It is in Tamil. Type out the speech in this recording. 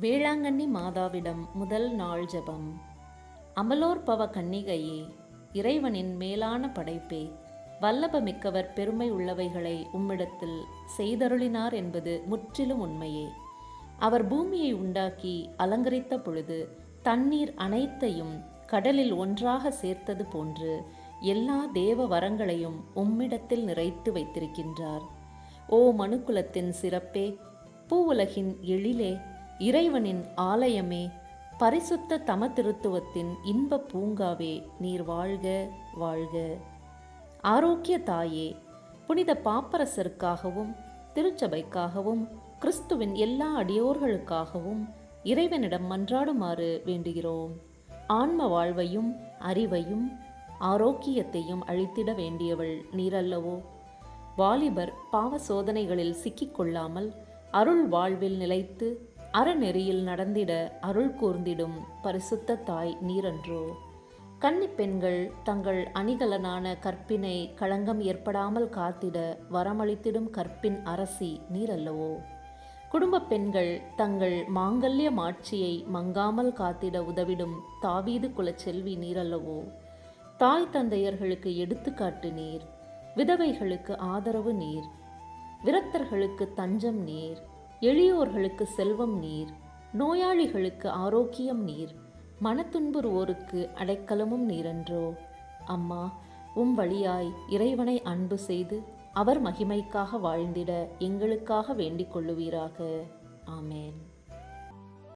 வேளாங்கண்ணி மாதாவிடம் முதல் நாள் ஜபம். அமலோற்பவ கன்னிகையே இறைவனின் மேலான படைப்பே வல்லபமிக்கவர் பெருமை உள்ளவைகளை உம்மிடத்தில் செய்தருளினார் என்பது முற்றிலும் உண்மையே. அவர் பூமியை உண்டாக்கி அலங்கரித்த பொழுது தண்ணீர் அனைத்தையும் கடலில் ஒன்றாக சேர்த்தது போன்று எல்லா தேவ வரங்களையும் உம்மிடத்தில் நிறைத்து வைத்திருக்கின்றார். ஓ மனுக்குலத்தின் சிறப்பே பூவுலகின் எழிலே இறைவனின் ஆலயமே பரிசுத்த தம திருத்துவத்தின் இன்ப பூங்காவே நீர் வாழ்க வாழ்க. ஆரோக்கிய தாயே புனித பாப்பரசருக்காகவும் திருச்சபைக்காகவும் கிறிஸ்துவின் எல்லா அடியோர்களுக்காகவும் இறைவனிடம் மன்றாடுமாறு வேண்டுகிறோம். ஆன்ம வாழ்வையும் அறிவையும் ஆரோக்கியத்தையும் அழித்திட வேண்டியவள் நீரல்லவோ? வாலிபர் பாவ சோதனைகளில் சிக்கிக்கொள்ளாமல் அருள் வாழ்வில் நிலைத்து அறநெறியில் நடந்திட அருள் கூர்ந்திடும் பரிசுத்த தாய் நீரன்றோ. கன்னிப்பெண்கள் தங்கள் அணிகலனான கற்பினை களங்கம் ஏற்படாமல் காத்திட வரமளித்திடும் கற்பின் அரசி நீரல்லவோ. குடும்பப் பெண்கள் தங்கள் மாங்கல்ய மாட்சியை மங்காமல் காத்திட உதவிடும் தாவீது குலச்செல்வி நீரல்லவோ. தாய் தந்தையர்களுக்கு எடுத்துக்காட்டு நீர் விதவைகளுக்கு ஆதரவு நீர் விரத்தர்களுக்கு தஞ்சம் நீர் எளியோர்களுக்கு செல்வம் நீர் நோயாளிகளுக்கு ஆரோக்கியம் நீர் மனத்துன்புறுவோருக்கு அடைக்கலமும் நீரன்றோ. அம்மா உம் வழியாய் இறைவனை அன்பு செய்து அவர் மகிமைக்காக வாழ்ந்திட எங்களுக்காக வேண்டிக் கொள்ளுவீராக. ஆமேன்.